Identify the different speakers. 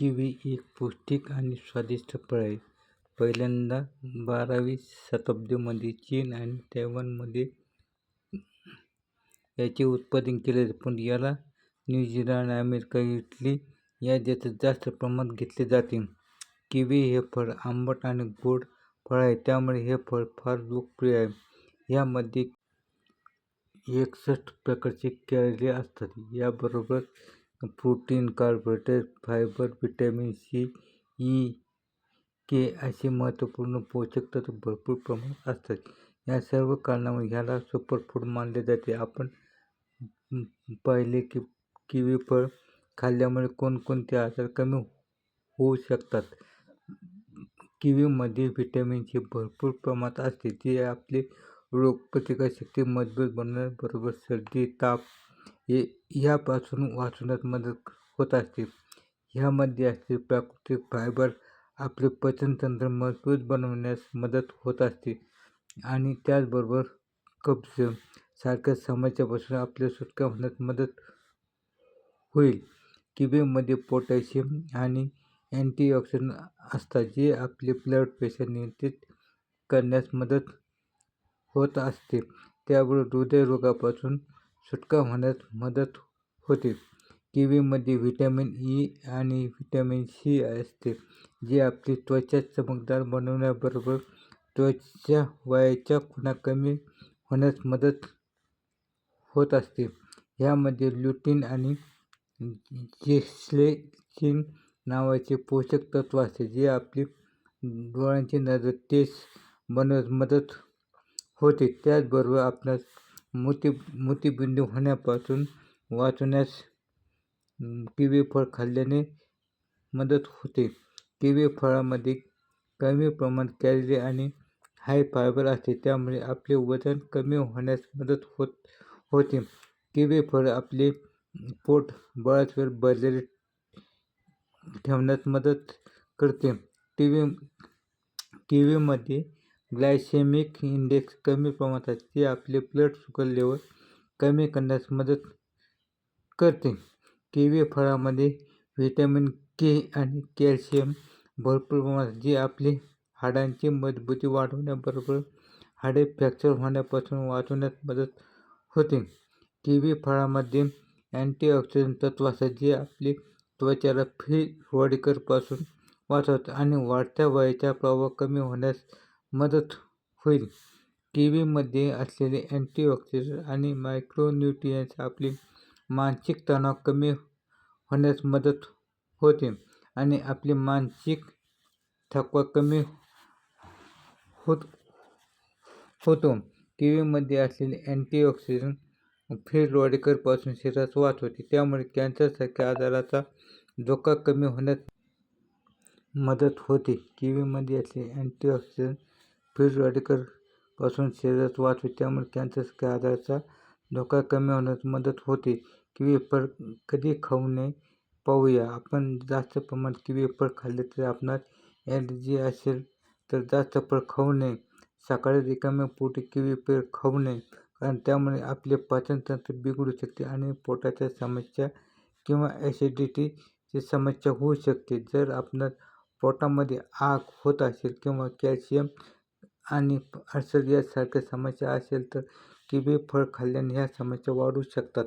Speaker 1: Kiwi एक पौष्टिक आणि स्वादिष्ट फळ आहे. पहिल्यांदा बारावी शताब्दीमध्ये चीन आणि तैवानमध्ये याचे उत्पादन केले जाते पण याला न्यूझीलंड अमेरिका इटली या देशात जास्त प्रमाणात घेतले जाते. किवी हे फळ आंबट आणि गोड फळ आहे त्यामुळे हे फळ फार लोकप्रिय आहे. यामध्ये एकसष्ट प्रकारचे कॅलरी असतात. याबरोबर protein carbohydrate fibre vitamin C E K असे महत्त्वपूर्ण पोषक तत्व भरपूर प्रमाणात असतात. या सर्व कारणामुळे ह्याला सुपरफूड मानले जाते. आपण पाहिले की किवी फळ खाल्ल्यामुळे कोणकोणते आजार कमी होऊ शकतात? किवीमध्ये व्हिटॅमिन सी भरपूर प्रमाणात असते. जे आपली रोगप्रतिकारशक्ती मजबूत बनवण्याबरोबर सर्दी ताप हे ह्यापासून वाचवण्यात मदत होत असते. ह्यामध्ये असते प्राकृतिक फायबर आपले पचनतंत्र मजबूत बनवण्यास मदत होत असते. आणि त्याचबरोबर कब्ज सारख्या समस्यापासून आपल्या सुटका होण्यात मदत होईल. किबेमध्ये पोटॅशियम आणि अँटीऑक्सिडंट असतात जे आपले ब्लड प्रेशर नियंत्रित करण्यास मदत होत असते. त्यामुळे हृदयरोगापासून सुटका होण्यास मदत होते. किवीमध्ये व्हिटॅमिन ई आणि व्हिटॅमिन सी असते जे आपली त्वचा चमकदार बनवण्याबरोबर त्वचा वयाच्या खुणा कमी होण्यास मदत होत असते. ह्यामध्ये ल्युटीन आणि जेस्लेचिन नावाचे पोषक तत्व असते जे आपली डोळ्यांची नजर तेज बनवण्यास मदत होते. त्याचबरोबर आपणास मोती मोतीबिंदू होण्यापासून वाचवण्यास किवी फळ खाल्ल्याने मदत होते. किवी फळामध्ये कमी प्रमाणात कॅलरी आणि हाय फायबर असते त्यामुळे आपले वजन कमी होण्यास मदत होत होते. किवी फळ आपले पोट बराच वेळ भरलेले ठेवण्यास मदत करते. टी व्ही टी किवीमध्ये ग्लायसेमिक इंडेक्स कमी प्रमाणात असते जे आपले ब्लड शुगर लेवल कमी करण्यास मदत करते. किवी फळामध्ये व्हिटॅमिन के आणि कॅल्शियम भरपूर प्रमाणात जे आपले हाडांची मजबूती वाढवण्याबरोबर हाडे फ्रॅक्चर होण्यापासून वाचवण्यात मदत होते. किवी फळामध्ये अँटीऑक्सिडंट तत्व असतात जे आपली त्वचेला फ्री रॉडिकलपासून वाचवतात आणि वाढत्या वयाचा प्रभाव कमी होण्यास मदत होईल. किवीमध्ये असलेले अँटीऑक्सिडंट आणि मायक्रोन्यूट्रियंट्स आपली मानसिक तणाव कमी होण्यास मदत होते आणि आपली मानसिक थकवा कमी होत होतो. किवीमध्ये असलेले अँटीऑक्सिडंट फ्री रॅडिकलपासून शरीरास होते. त्यामुळे कॅन्सरसारख्या आजाराचा धोका कमी होण्यास मदत होते. किवीमध्ये असलेले अँटीऑक्सिडंट फ्री रॅडिकलपासून शरीरास वाचवते त्यामुळे कॅन्सरसारख्या आजाराचा धोका कमी होण्यास मदत होते. किवी फळ कधी खाऊ नये पाहूया. आपण जास्त प्रमाणात किवी फळ खाल्ले तर आपणास ॲलर्जी असेल तर जास्त फळ खाऊ नये. सकाळी रिकाम्या पोटी किवी फळ खाऊ नये. कारण त्यामुळे आपले पाचनतंत्र बिघडू शकते आणि पोटाच्या समस्या किंवा ॲसिडिटीची समस्या होऊ शकते. जर आपणास पोटामध्ये आग होत असेल किंवा कॅल्शियम आणि अल्सर यासारख्या समस्या असेल तर किवी फळ खाल्ल्याने ह्या समस्या वाढू शकतात.